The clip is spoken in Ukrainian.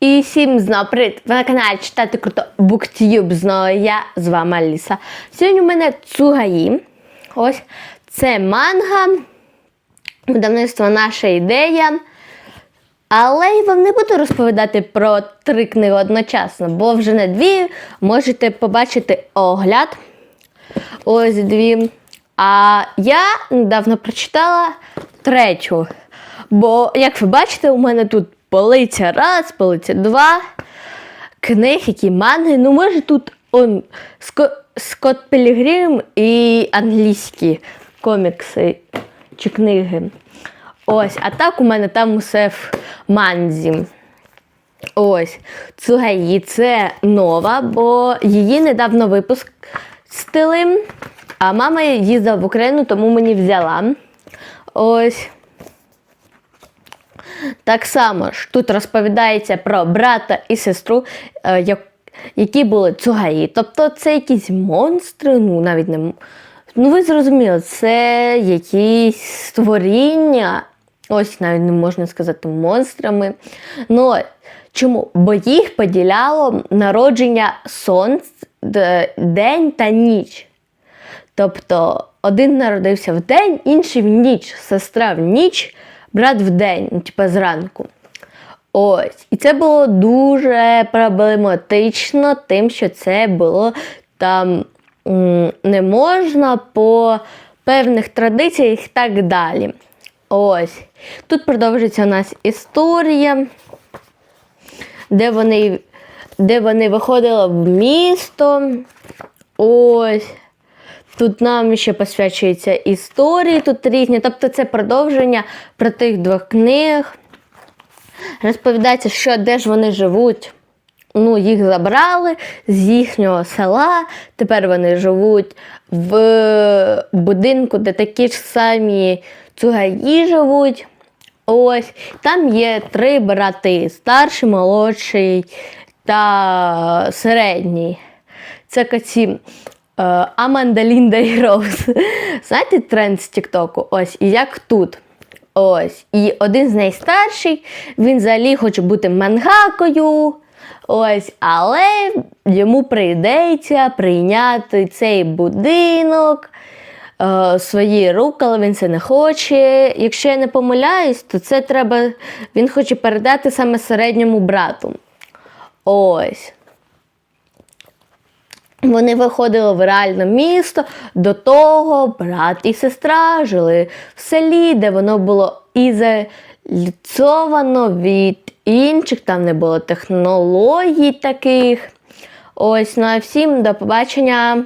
І всім знов привіт! Ви на каналі Читати Круто Буктюб. Знову я з вами Аліса. Сьогодні у мене цугаї. Ось це манга. Видавництво наша ідея. Але я вам не буду розповідати про три книги одночасно, бо вже на дві можете побачити огляд. Ось дві. А я недавно прочитала третю. Бо, як ви бачите, у мене тут полиця раз, полиця два книг, які манги. Ну, може, тут он, Ско, Скотт Пілігрім і англійські комікси чи книги. Ось, а так у мене там усе в манзі. Ось, Цугаї це нова, бо її недавно випустили. А мама їздила в Україну, тому мені взяла. Ось. Так само ж тут розповідається про брата і сестру, е, які були цугаї. Тобто це якісь монстри, ну навіть не. Ну, ви зрозуміли, це якісь створіння. Ось навіть не можна сказати монстрами. Ну, чому? Бо їх поділяло народження сонць, день та ніч. Тобто один народився в день, інший в ніч, сестра в ніч, брат в день, ну, типу зранку. Ось. І це було дуже проблематично, тим, що це було там не можна по певних традиціях і так далі. Ось. Тут продовжується у нас історія, де вони, де вони виходили в місто. Ось. Тут нам ще посвячуються історії, тут різні. Тобто це продовження про тих двох книг. Розповідається, що де ж вони живуть. Ну, їх забрали з їхнього села. Тепер вони живуть в будинку, де такі ж самі цугаї живуть. Ось там є три брати: старший, молодший та середній. Це каці Аманда, Лінда і Роуз. Знаєте тренд з Тіктоку? Ось, і як тут. Ось. І один з найстарших, він взагалі хоче бути мангакою. Ось, але йому прийдеться прийняти цей будинок е, свої руки, але він це не хоче. Якщо я не помиляюсь, то це треба. Він хоче передати саме середньому брату. Ось. Вони виходили в реальне місто. До того брат і сестра жили в селі, де воно було ізоляцовано від інших, там не було технологій таких. Ось, ну а всім до побачення.